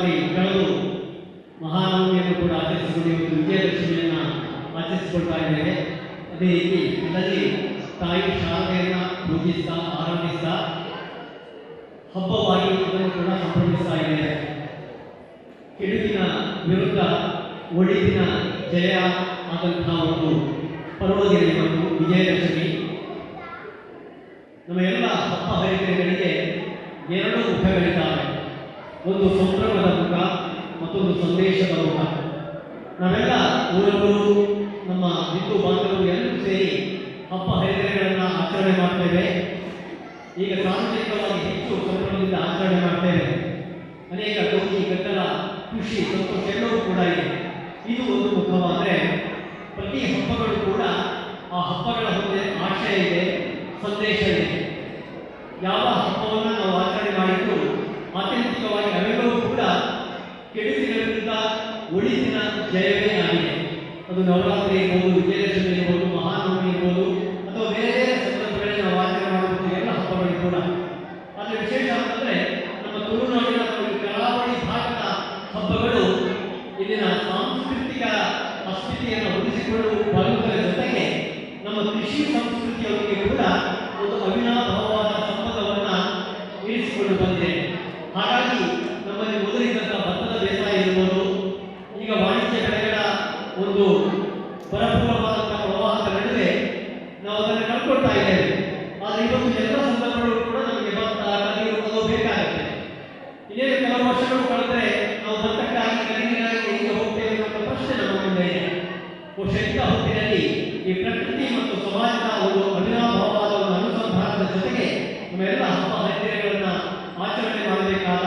ಸರಿ ಕಳೆದು ಮಹಾನವಮಿಯನ್ನು ಕೂಡ ಆಚರಿಸಿಕೊಂಡು ಇವತ್ತು ವಿಜಯದಶಮಿಯನ್ನು ಆಚರಿಸಿಕೊಳ್ತಾ ಇದ್ದೇವೆ ಅದೇ ರೀತಿ ಅಲ್ಲದೆ ತಾಯಿ ಶಾಲೆಯನ್ನು ಪೂಜಿಸ್ತಾ ಆರಂಭಿಸ್ತಾ ಹಬ್ಬವಾಗಿ ಕೂಡ ಸಂಭ್ರಮಿಸ್ತಾ ಇದ್ದೇವೆ ಕೆಡುಕಿನ ವಿರುದ್ಧ ಒಳಿತಿನ ಜಯ ಆದಂತಹ ಒಂದು ಪರ್ವದಿನ ವಿಜಯಲಕ್ಷ್ಮಿ ವಿಜಯದಶಮಿ. ನಮ್ಮೆಲ್ಲ ಹಬ್ಬ ಹರಿದಿನಗಳಿಗೆ ಎರಡು ಮುಖಗಳಿವೆ. ಒಂದು ಸಂಭ್ರಮದ ಮುಖ ಮತ್ತೊಂದು ಸಂದೇಶದ ಮುಖ. ನಾವೆಲ್ಲ ಊರವರು, ನಮ್ಮ ಹಿಂದೂ ಬಾಂಧವರು ಎಲ್ಲರೂ ಸೇರಿ ಹಬ್ಬ ಹರಿದಿನಗಳನ್ನು ಆಚರಣೆ ಮಾಡ್ತೇವೆ ಈಗ ಸಾಮಾಜಿಕವಾಗಿ ಹೆಚ್ಚು ಸಂಭ್ರಮದಿಂದ ಆಚರಣೆ ಮಾಡ್ತೇವೆ ಅನೇಕ ಗೌಜಿ, ಗದ್ದಲ ಖುಷಿ ಸಂತೋಷ ಎಲ್ಲವೂ ಕೂಡ ಇದೆ. ಇದು ಒಂದು ಮುಖವಾದರೆ ಪ್ರತಿ ಹಬ್ಬಗಳು ಕೂಡ ಆ ಹಬ್ಬಗಳ ಮುಂದೆ ಆಶಯ ಇದೆ, ಸಂದೇಶ ಇದೆ. ಯಾವ ಹಬ್ಬವನ್ನು ನಾವು ಆಚರಣೆ ಮಾಡಿದ್ದು ಆತ್ಯಂತಿಕವಾಗಿ ಅವೆಲ್ಲವೂ ಕೂಡ ಕೆಡುಕಿನ ವಿರುದ್ಧ ಒಳಿತಿನ ಜಯವೇ ಆಗಿದೆ. ಅದು ನವರಾತ್ರಿ ಇರ್ಬೋದು, ವಿಜಯದಶಮಿ ಇರ್ಬೋದು, ಮಹಾನವಮಿ ಇರ್ಬೋದು, ಅಥವಾ ಬೇರೆ ಬೇರೆ ಸಂದರ್ಭಗಳಲ್ಲಿ ನಾವು ಆಚರಣೆ ಮಾಡುವಂಥ ಎಲ್ಲ ಹಬ್ಬಗಳು ಕೂಡ. ಆದರೆ ವಿಶೇಷ ಅಂತಂದರೆ ನಮ್ಮ ತುಳುನಾಡಿನ ಕರಾವಳಿ ಭಾಗದ ಹಬ್ಬಗಳು ಇಲ್ಲಿನ ಸಾಂಸ್ಕೃತಿಕ ಅಸ್ಮಿತೆಯನ್ನು ಉಳಿಸಿಕೊಳ್ಳಲು ಬರುವುದರ ಜೊತೆಗೆ ನಮ್ಮ ಕೃಷಿ ಸಂಸ್ಕೃತಿಯೊಂದಿಗೆ ಕೂಡ ಇದ್ದೇವೆ ಆದರೆ ಎಲ್ಲ ಕೂಡ ನಮಗೆ ಭತ್ತ ಬೇಕಾಗುತ್ತೆ. ಇನ್ನೇನು ಕೆಲವು ವರ್ಷಗಳು ನಾವು ಭತ್ತಕ್ಕಾಗಿ ಕಲಿಗಾಗಿ ಎಲ್ಲಿಗೆ ಹೋಗ್ತೇವೆ ಅನ್ನೋ ಪ್ರಶ್ನೆ ನಮ್ಮ ಹೊತ್ತಿನಲ್ಲಿ ಈ ಪ್ರಕೃತಿ ಮತ್ತು ಸಮಾಜದ ಒಂದು ಅವಿನಾಭಾವವಾದ ಒಂದು ಅನುಸಂಧಾನದ ಜೊತೆಗೆ ನಮ್ಮೆಲ್ಲ ಹಬ್ಬ ಹರಿದಿನಗಳನ್ನು ಆಚರಣೆ ಮಾಡಬೇಕಾದ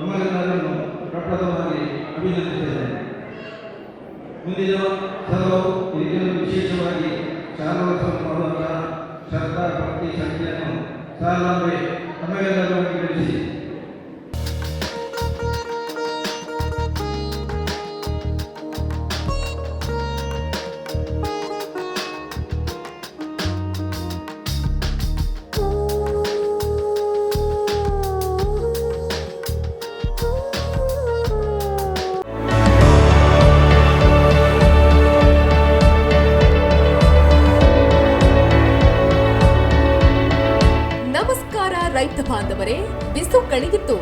ತಮ್ಮೆಲ್ಲರನ್ನು ಪ್ರಪ್ರಥಮವಾಗಿ ಅಭಿನಂದಿಸಿದ್ದೇನೆ ಮುಂದಿನ ಸಲವು ಇದನ್ನು ವಿಶೇಷವಾಗಿ ಶಾರದೋತ್ಸವ ಮಾಡುವಂತಹ ಶ್ರದ್ಧಾ ಭಕ್ತಿ ಶಕ್ತಿಯನ್ನು ಸಾಲಾಂಬೆ ತಮಗೆಲ್ಲರನ್ನು ತಿಳಿಸಿ